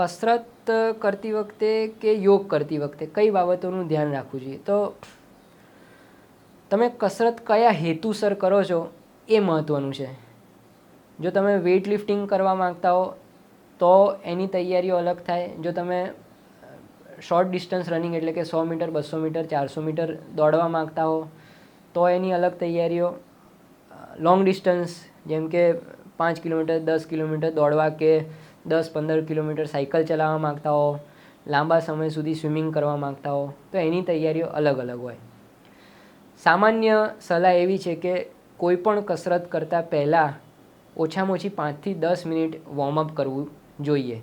કસરત કરતી વખતે કે યોગ કરતી વખતે કઈ બાબતોનું ધ્યાન રાખવું જોઈએ? તો તમે કસરત કયા હેતુસર કરો છો એ મહત્ત્વનું છે. જો તમે વેઇટ લિફ્ટિંગ કરવા માંગતા હો, તો એની તૈયારીઓ અલગ થાય. જો તમે શોર્ટ ડિસ્ટન્સ રનિંગ એટલે કે સો મીટર, બસો મીટર, ચારસો મીટર દોડવા માંગતા હો, તો એની અલગ તૈયારીઓ. લોંગ ડિસ્ટન્સ જેમ કે પાંચ કિલોમીટર, દસ કિલોમીટર દોડવા કે દસ પંદર કિલોમીટર સાયકલ ચલાવવા માગતા હો, લાંબા સમય સુધી સ્વિમિંગ કરવા માંગતા હો, તો એની તૈયારીઓ અલગ અલગ હોય. સામાન્ય સલાહ એવી છે કે કોઈ પણ કસરત કરતાં પહેલાં ઓછામાં ઓછી પાંચથી દસ મિનિટ વોર્મઅપ કરવું જોઈએ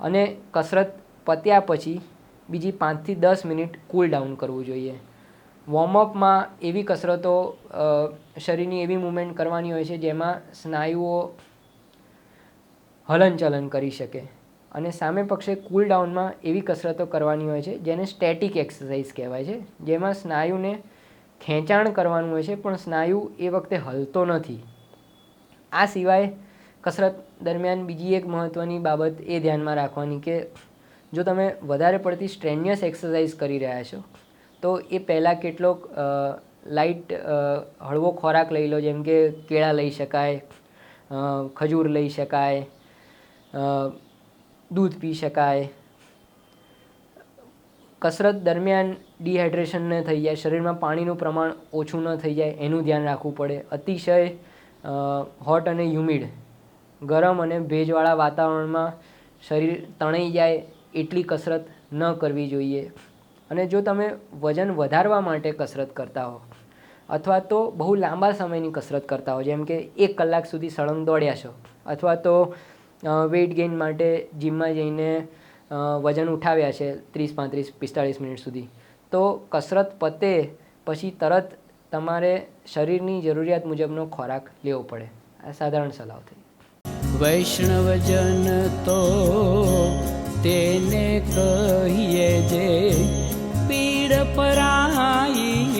અને કસરત પત્યા પછી બીજી પાંચથી દસ મિનિટ કૂલ ડાઉન કરવું જોઈએ. વોર્મઅપમાં એવી કસરતો શરીરની એવી મૂવમેન્ટ કરવાની હોય છે જેમાં સ્નાયુઓ હલનચલન કરી શકે. અને સામે પક્ષે કૂલ ડાઉનમાં એવી કસરતો કરવાની હોય છે, જેને સ્ટેટિક એક્સરસાઇઝ કહેવાય છે, જેમાં સ્નાયુને ખેંચાણ કરવાનું હોય છે, પણ સ્નાયુ એ વખતે હલતો નથી. આ સિવાય કસરત દરમિયાન બીજી એક મહત્ત્વની બાબત એ ધ્યાનમાં રાખવાની કે જો તમે વધારે પડતી સ્ટ્રેન્યુઅસ એક્સરસાઇઝ કરી રહ્યા છો, તો એ પહેલાં કેટલોક લાઇટ હળવો ખોરાક લઈ લો, જેમ કે કેળા લઈ શકાય ખજૂર લઈ શકાય દૂધ પી શકાય. કસરત દરમિયાન ડિહાઇડ્રેશન ન થઈ જાય, શરીરમાં પાણીનું પ્રમાણ ઓછું ન થઈ જાય, એનું ધ્યાન રાખવું પડે. અતિશય હોટ અને હ્યુમિડ ગરમ અને ભેજવાળા વાતાવરણમાં શરીર તણાઈ જાય એટલી કસરત ન કરવી જોઈએ. અને જો તમે વજન વધારવા માટે કસરત કરતા હો, અથવા તો બહુ લાંબા સમયની કસરત કરતા હો, જેમ કે એક કલાક સુધી સળંગ દોડ્યા છો, અથવા તો વેઇટ ગેઇન માટે જિમમાં જઈને વજન ઉઠાવ્યા છે ત્રીસ, પાંત્રીસ, પિસ્તાળીસ મિનિટ સુધી. તો કસરત પતે, પછી તરત તમારે શરીરની જરૂરિયાત મુજબનો ખોરાક લેવો પડે. આ સાધારણ સલાહ થઈ. વૈષ્ણવજન તો તેને કહીએ જે, પીડ પરાઈ